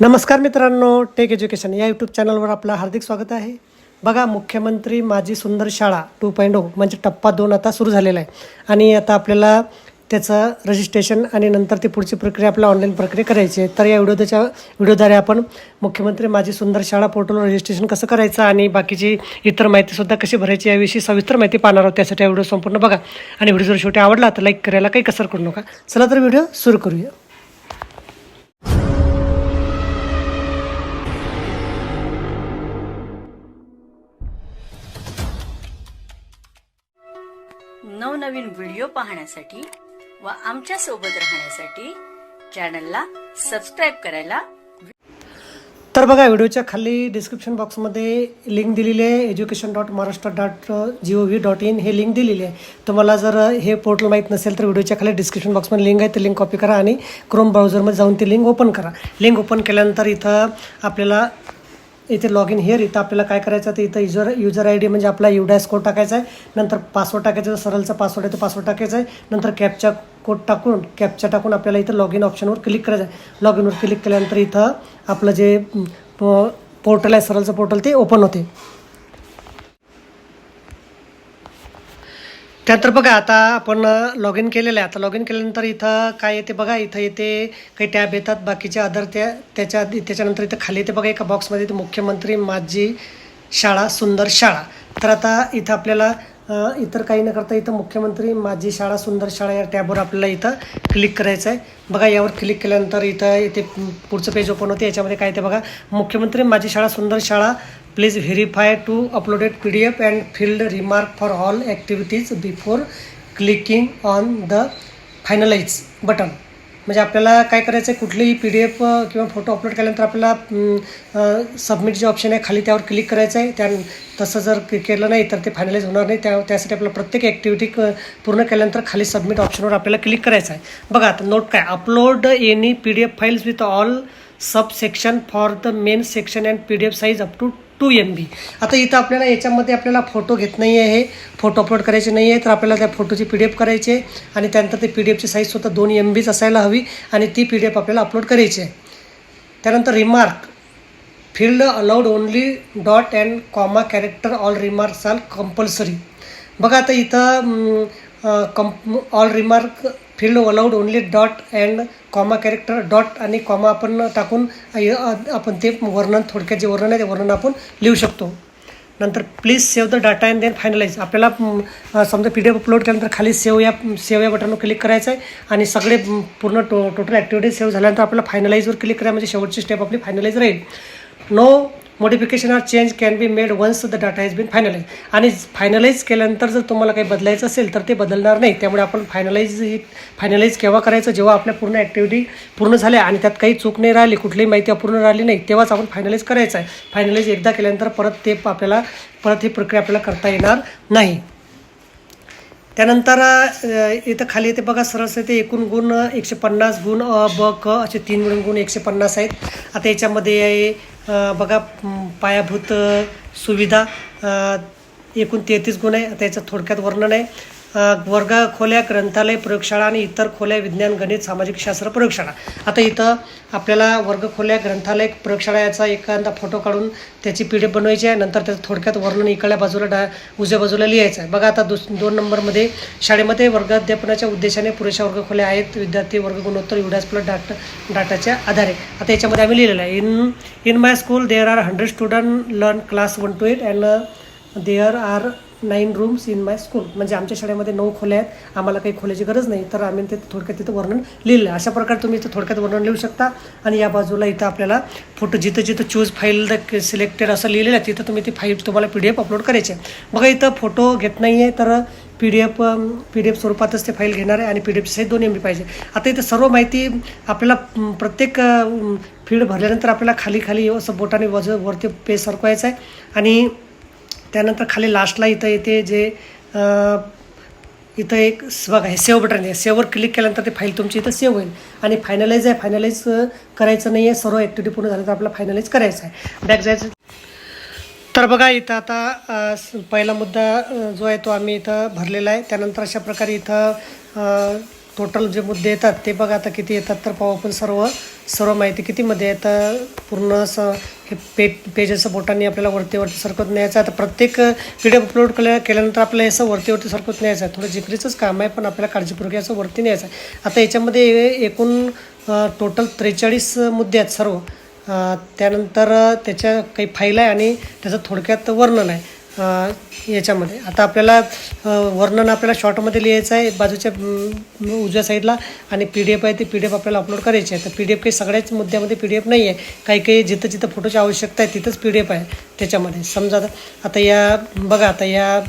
नमस्कार मित्रांनो take education या यूट्यूब चॅनलवर आपलं हार्दिक स्वागत आहे. बघा मुख्यमंत्री माझी सुंदर शाळा टू पॉईंट ओ म्हणजे टप्पा दोन आता सुरू झालेला आहे. आणि आता आपल्याला त्याचं रजिस्ट्रेशन आणि नंतर ती पुढची प्रक्रिया आपल्याला ऑनलाईन प्रक्रिया करायची आहे. तर या व्हिडिओच्या व्हिडिओद्वारे आपण मुख्यमंत्री माझी सुंदर शाळा पोर्टलवर रजिस्ट्रेशन कसं करायचं आणि बाकीची इतर माहितीसुद्धा कशी भरायची याविषयी सविस्तर माहिती पाहणार आहोत. त्यासाठी हा व्हिडिओ संपूर्ण बघा. आणि व्हिडिओ जर शेवटी आवडला तर लाईक करायला काही कसर करू नका. चला तर व्हिडिओ सुरू करूया. नवनवीन व्हिडिओ पाहण्यासाठी व आमच्यासोबत राहण्यासाठी चॅनलला सबस्क्राईब करायला तर बघा व्हिडिओच्या खाली डिस्क्रिप्शन बॉक्समध्ये लिंक दिलेली आहे. Education dot Maharashtra dot G O V dot in हे लिंक दिलेली आहे. तुम्हाला जर हे पोर्टल माहीत नसेल तर व्हिडिओच्या खाली डिस्क्रिप्शन बॉक्समध्ये लिंक आहे ते लिंक कॉपी करा आणि क्रोम ब्राउझरमध्ये जाऊन ती लिंक ओपन करा. लिंक ओपन केल्यानंतर इथं आपल्याला इथे लॉग इन हिअर इथं आपल्याला काय करायचं तर इथं युजर युजर आय डी म्हणजे आपला युडॅस कोड टाकायचा आहे. नंतर पासवर्ड टाकायचा सरळचा पासवर्ड आहे तो पासवर्ड टाकायचा आहे. नंतर कॅपचा कोड टाकून कॅपचा टाकून आपल्याला इथं लॉग इन ऑप्शनवर क्लिक करायचं आहे. लॉग इनवर क्लिक केल्यानंतर इथं आपलं जे पोर्टल आहे सरळचं पोर्टल ते ओपन होते. त्यानंतर बघा आता आपण लॉग इन केलेलं आहे. आता लॉग इन केल्यानंतर इथं काय येते बघा इथं येते काही टॅब येतात बाकीच्या अदर त्या त्याच्या त्याच्यानंतर इथं खाली येते बघा एका बॉक्समध्ये मुख्यमंत्री माझी शाळा सुंदर शाळा. तर आता इथं आपल्याला इतर काही न करता इथं मुख्यमंत्री माझी शाळा सुंदर शाळा या टॅबवर आपल्याला इथं क्लिक करायचं आहे बघा यावर क्लिक केल्यानंतर इथं इथे पुढचं पेज ओपन होते. याच्यामध्ये काय ते बघा. मुख्यमंत्री माझी शाळा सुंदर शाळा please verify to uploaded P D F and filled remark for all activities before clicking on the finalize button म्हणजे आपल्याला काय करायचं आहे कुठलीही पी डी एफ किंवा फोटो अपलोड केल्यानंतर आपल्याला सबमिट जे ऑप्शन आहे खाली त्यावर क्लिक करायचं आहे त्या तसं जर केलं नाही तर ते फायनलाइज होणार नाही. त्या त्यासाठी आपल्याला प्रत्येक ॲक्टिव्हिटी पूर्ण केल्यानंतर खाली सबमिट ऑप्शनवर आपल्याला क्लिक करायचं आहे बघा आता नोट काय upload any P D F files with all sub section for the main section and P D F size up to two M B आता इथं आपल्याला याच्यामध्ये आपल्याला फोटो घेत नाही आहे फोटो अपलोड करायचे नाही आहे तर आपल्याला त्या फोटोची पी डी एफ करायची आहे. आणि त्यानंतर ते पी डी एफची साईज स्वतः दोन एम बीच असायला हवी आणि ती पी डी एफ आपल्याला अपलोड करायची आहे. त्यानंतर remark field allowed only dot and comma character all remarks are compulsory बघा आता इथं कंप all remark field allowed only dot and comma character dot आणि कॉमा आपण टाकून आपण ते वर्णन थोडक्यात जे वर्णन आहे ते वर्णन आपण लिहू शकतो. नंतर please save the data and then finalise आपल्याला समजा पी डी एफ अपलोड केल्यानंतर खाली सेव्ह या सेव्ह या बटनवर क्लिक करायचं आहे आणि सगळे पूर्ण टो टोटल ॲक्टिव्हिटी सेव्ह झाल्यानंतर आपल्याला फायनलाइजवर क्लिक करा म्हणजे शेवटची स्टेप आपली फायनलाइज राहील. No modification or change can be made once the data has been finalise आणि फायनलाइज केल्यानंतर जर तुम्हाला काही बदलायचं असेल तर ते बदलणार नाही. त्यामुळे आपण फायनलाइज ही फायनलाइज केव्हा करायचं? जेव्हा आपल्या पूर्ण ॲक्टिव्हिटी पूर्ण झाल्या आणि त्यात काही चूक नाही राहिली कुठलीही माहिती अपूर्ण राहिली नाही तेव्हाच आपण फायनलाइज करायचं आहे. फायनलाइज एकदा केल्यानंतर परत ते आपल्याला परत ही प्रक्रिया आपल्याला करता येणार नाही. त्यानंतर इथं खाली येते बघा सरळ ते एकूण गुण एकशे पन्नास गुण अ ब क असे तीन मिळून गुण एकशे पन्नास आहेत. आता याच्यामध्ये बघा पायाभूत सुविधा एकूण तेहतीस गुण आहे. त्याचं थोडक्यात वर्णन आहे. वर्ग खोल्या ग्रंथालय प्रयोगशाळा आणि इतर खोल्या विज्ञान गणित सामाजिक शास्त्र प्रयोगशाळा. आता इथं आपल्याला वर्ग खोल्या ग्रंथालय प्रयोगशाळा याचा एखादा फोटो काढून त्याची पी डी एफ बनवायची आहे. नंतर त्याचं थोडक्यात वर्णन इकडल्या बाजूला डा उजव्या बाजूला लिहायचं आहे. बघा आता दुस दोन नंबरमध्ये शाळेमध्ये वर्ग अध्यापनाच्या उद्देशाने पुरेशा वर्ग खोल्या आहेत. विद्यार्थी वर्ग गुणोत्तर युडास प्लस डाटा डाटाच्या आधारे. आता याच्यामध्ये आम्ही लिहिलेलं आहे. In in my school there are hundred student learn class one two eight and there are nine rooms in my school म्हणजे आमच्या शाळेमध्ये नऊ खोल्या आहेत. आम्हाला काही खोल्याची गरज नाही. तर आम्ही ते थोडक्यात तिथं वर्णन लिहिलं आहे अशा प्रकारे तुम्ही इथं थोडक्यात वर्णन लिहू शकता. आणि या बाजूला इथं आपल्याला फोटो जिथं जिथं चूज फाईल द सिलेक्टेड असं लिहिलेलं आहे तिथं तुम्ही ती फाईल तुम्हाला पी डी एफ अपलोड करायची आहे. बघा इथं फोटो घेत नाही आहे तर P D F P D F स्वरूपातच ते फाईल घेणार आहे आणि पी डी एफचे साईज दोन एम बी पाहिजे. आता इथं सर्व माहिती आपल्याला प्रत्येक फील्ड भरल्यानंतर आपल्याला खाली खाली असं बोटाने वज वरती पेज सरकवायचं आहे. आणि त्यानंतर खाली लास्टला इथं येते जे इथं एक बघा हे सेव्ह बटन आहे. सेव्हवर क्लिक केल्यानंतर ते फाईल तुमची इथं सेव्ह होईल. आणि फायनलाइज आहे फायनलाइज करायचं नाही आहे सर्व ॲक्टिव्हिटी पूर्ण झाल्यानंतर आपल्याला फायनलाइज करायचं आहे. बॅक जायचं. तर बघा इथं आता पहिला मुद्दा जो आहे तो आम्ही इथं भरलेला आहे. त्यानंतर अशा प्रकारे इथं टोटल जे मुद्दे येतात ते बघा आता किती येतात तर पाहू आपण सर्व. सर्व माहिती कितीमध्ये आहे? तर पूर्ण असं हे पे पेज बोटांनी आपल्याला वरती वरती सरकत न्यायचं आहे आता प्रत्येक पी डी एफ अपलोड केल्या केल्यानंतर आपल्याला याचं असं वरती वरती सरकत न्यायचं आहे थोडं जिकरीचंच काम आहे पण आपल्याला काळजीपूर्वक याचं वरती न्यायचं आहे आता याच्यामध्ये एकूण टोटल त्रेचाळीस मुद्दे आहेत सर्व. त्यानंतर त्याच्या काही फाईल आहे आणि त्याचं थोडक्यात वर्णन आहे. याच्यामध्ये. आता आपल्याला वर्णन आपल्याला शॉर्टमध्ये लिहायचं आहे बाजूच्या उजव्या साईडला आणि पी डी एफ आहे ती पी डी एफ आपल्याला अपलोड करायची आहे. तर पी डी एफ काही सगळ्याच मुद्द्यामध्ये पी डी एफ नाही आहे. काही काही जिथं जिथं फोटोची आवश्यकता आहे तिथंच पी डी एफ आहे त्याच्यामध्ये. समजा आता- आता या बघा आता या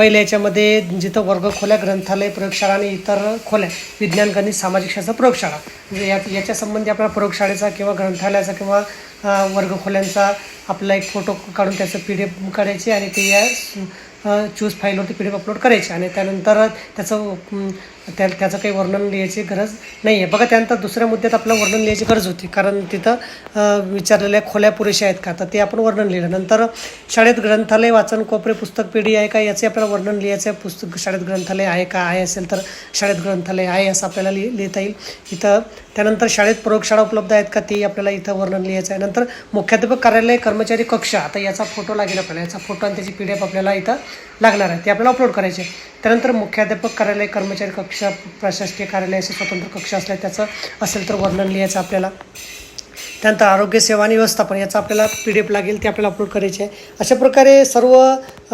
पहिल्या याच्यामध्ये जिथं वर्गखोल्या ग्रंथालय प्रयोगशाळा आणि इतर खोल्या विज्ञान गणित सामाजिक शास्त्र प्रयोगशाळा. म्हणजे या याच्या संबंधी आपल्या प्रयोगशाळेचा किंवा ग्रंथालयाचा किंवा वर्गखोल्यांचा आपला एक फोटो काढून त्याचं पी डी एफ काढायची आणि ते या चूज फाईलवरती पी डी एफ अपलोड करायची आणि त्यानंतर त्याचं त्या त्याचं काही वर्णन लिहायची गरज नाही आहे बघा त्यानंतर दुसऱ्या मुद्द्यात आपलं वर्णन लिहायची गरज होती कारण तिथं विचारलेल्या खोल्या पुरेशा आहेत का? तर ते आपण वर्णन लिहिलं. नंतर शाळेत ग्रंथालय वाचन कोपरे पुस्तक पिढी आहे का? याचे आपल्याला वर्णन लिहायचं आहे. पुस्तक शाळेत ग्रंथालय आहे का? आहे असेल तर शाळेत ग्रंथालय आहे असं आपल्याला लिह लिहिता येईल. इथं त्यानंतर शाळेत प्रयोगशाळा उपलब्ध आहेत का? ते आपल्याला इथं वर्णन लिहायचं आहे. नंतर मुख्याध्यापक कार्यालय कर्मचारी कक्ष. आता याचा फोटो लागेल आपल्याला. याचा फोटो आणि त्याची पी डी एफ आपल्याला इथं लागणार आहे ते आपल्याला अपलोड करायचे आहे. त्यानंतर मुख्याध्यापक कार्यालय कर्मचारी कक्ष प्रशासकीय कार्यालय असे स्वतंत्र कक्ष असले त्याचं असेल तर वर्णन लिहायचं आपल्याला. त्यानंतर आरोग्य सेवा आणि व्यवस्थापन याचा आपल्याला पी डी एफ लागेल ते आपल्याला अपलोड करायचे आहे. अशा प्रकारे सर्व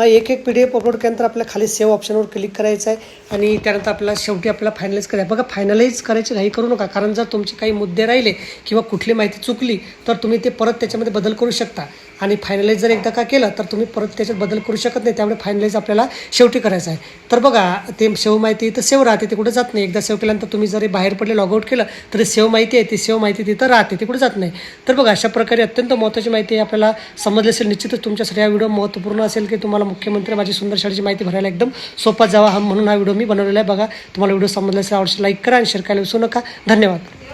एक एक पी डी एफ अपलोड केल्यानंतर आपल्याला खाली सेव्ह ऑप्शनवर क्लिक करायचं आहे आणि त्यानंतर आपल्याला शेवटी आपल्याला फायनलाईज करायचं बघा फायनलाईज करायची घाई करू नका कारण जर तुमचे काही मुद्दे राहिले किंवा कुठली माहिती चुकली तर तुम्ही ते परत त्याच्यामध्ये बदल करू शकता. आणि फायनलाईज जर एकदा का केलं तर तुम्ही परत त्याच्यात बदल करू शकत नाही. त्यामुळे फायनलाईज आपल्याला शेवटी करायचं आहे. तर बघा ते सेव माहिती तर सेव्ह राहते ते कुठं जात नाही. एकदा सेव्ह केल्यानंतर तुम्ही जरी बाहेर पडले लॉगआउट केलं तरी सेव्ह माहिती आहे ती सेव्ह माहिती तिथं राहते ती जात नाही. तर बघा अशा प्रकारे अत्यंत महत्त्वाची माहिती आपल्याला समजली असेल निश्चितच तुमच्यासाठी हा व्हिडिओ महत्त्वपूर्ण असेल की तुम्हाला मुख्यमंत्री माझी सुंदर शाळेची माहिती भरायला एकदम सोपा जावा हा म्हणून हा व्हिडिओ मी बनवलेला आहे. बघा तुम्हाला व्हिडिओ समजला असेल आवडशी लाईक करा आणि शेअर करायला विसरू नका. धन्यवाद.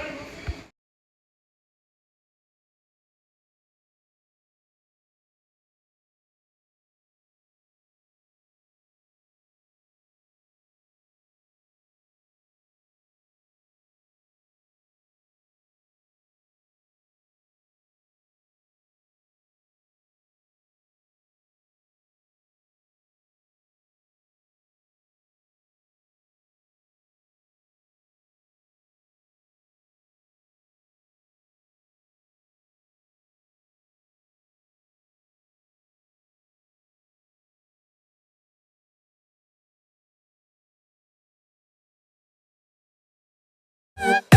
Yeah.